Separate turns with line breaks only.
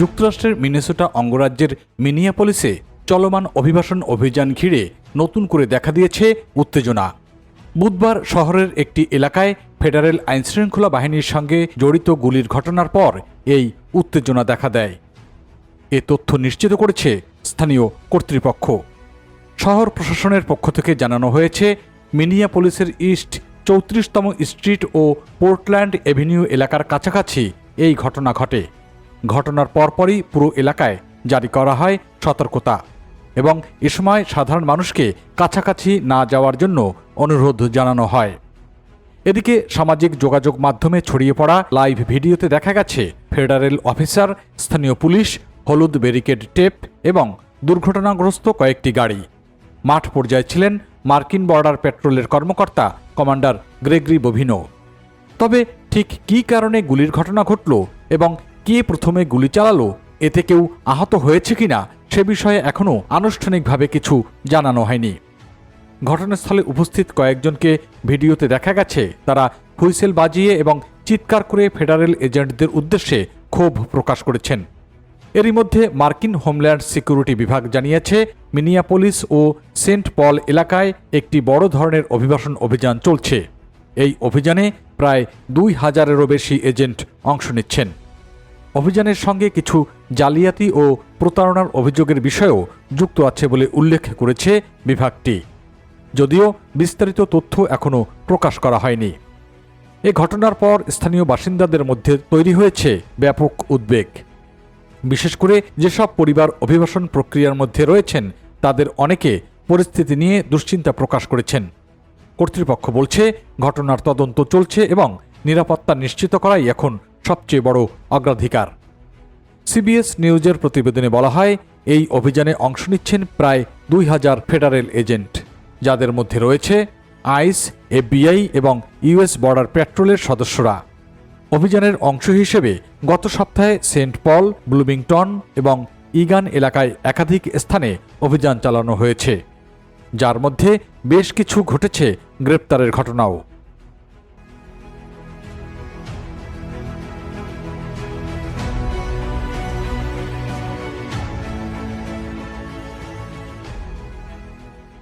যুক্তরাষ্ট্রের মিনেসোটা অঙ্গরাজ্যের মিনিয়াপলিসে চলমান অভিবাসন অভিযান ঘিরে নতুন করে দেখা দিয়েছে উত্তেজনা। বুধবার শহরের একটি এলাকায় ফেডারেল আইনশৃঙ্খলা বাহিনীর সঙ্গে জড়িত গুলির ঘটনার পর এই উত্তেজনা দেখা দেয়। এ তথ্য নিশ্চিত করেছে স্থানীয় কর্তৃপক্ষ। শহর প্রশাসনের পক্ষ থেকে জানানো হয়েছে, মিনিয়াপলিসের ইস্ট চৌত্রিশতম স্ট্রিট ও পোর্টল্যান্ড এভিনিউ এলাকার কাছাকাছি এই ঘটনা ঘটে। ঘটনার পরপরই পুরো এলাকায় জারি করা হয় সতর্কতা এবং এ সময় সাধারণ মানুষকে কাছাকাছি না যাওয়ার জন্য অনুরোধ জানানো হয়। এদিকে সামাজিক যোগাযোগ মাধ্যমে ছড়িয়ে পড়া লাইভ ভিডিওতে দেখা গেছে, ফেডারেল অফিসার, স্থানীয় পুলিশ, হলুদ ব্যারিকেড টেপ এবং দুর্ঘটনাগ্রস্ত কয়েকটি গাড়ি। মাঠ পর্যায়ে ছিলেন মার্কিন বর্ডার পেট্রোলের কর্মকর্তা কমান্ডার গ্রেগরি বভিনো। তবে ঠিক কী কারণে গুলির ঘটনা ঘটল এবং কে প্রথমে গুলি চালালো? এতে কেউ আহত হয়েছে কিনা? সে বিষয়ে এখনও আনুষ্ঠানিকভাবে কিছু জানানো হয়নি। ঘটনাস্থলে উপস্থিত কয়েকজনকে ভিডিওতে দেখা গেছে। তারা হুইসেল বাজিয়ে এবং চিৎকার করে ফেডারেল এজেন্টদের উদ্দেশ্যে ক্ষোভ প্রকাশ করেছেন। এরই মধ্যে মার্কিন হোমল্যান্ড সিকিউরিটি বিভাগ জানিয়েছে, মিনিয়াপোলিস ও সেন্ট পল এলাকায় একটি বড় ধরনের অভিবাসন অভিযান চলছে। এই অভিযানে প্রায় দুই হাজারেরও বেশি এজেন্ট অংশ নিচ্ছেন। অভিযানের সঙ্গে কিছু জালিয়াতি ও প্রতারণার অভিযোগের বিষয়েও যুক্ত আছে বলে উল্লেখ করেছে বিভাগটি। যদিও বিস্তারিত তথ্য এখনও প্রকাশ করা হয়নি। এ ঘটনার পর স্থানীয় বাসিন্দাদের মধ্যে তৈরি হয়েছে ব্যাপক উদ্বেগ। বিশেষ করে যেসব পরিবার অভিবাসন প্রক্রিয়ার মধ্যে রয়েছেন, তাদের অনেকে পরিস্থিতি নিয়ে দুশ্চিন্তা প্রকাশ করেছেন। কর্তৃপক্ষ বলছে, ঘটনার তদন্ত চলছে এবং নিরাপত্তা নিশ্চিত করাই এখন সবচেয়ে বড় অগ্রাধিকার। সিবিএস নিউজের প্রতিবেদনে বলা হয়, এই অভিযানে অংশ নিচ্ছেন প্রায় দুই হাজার ফেডারেল এজেন্ট। যাদের মধ্যে রয়েছে আইস, এফবিআই এবং ইউএস বর্ডার পেট্রোলের সদস্যরা। অভিযানের অংশ হিসেবে গত সপ্তাহে সেন্ট পল, ব্লুমিংটন এবং ইগান এলাকায় একাধিক স্থানে অভিযান চালানো হয়েছে। যার মধ্যে বেশ কিছু ঘটেছে গ্রেপ্তারের ঘটনাও।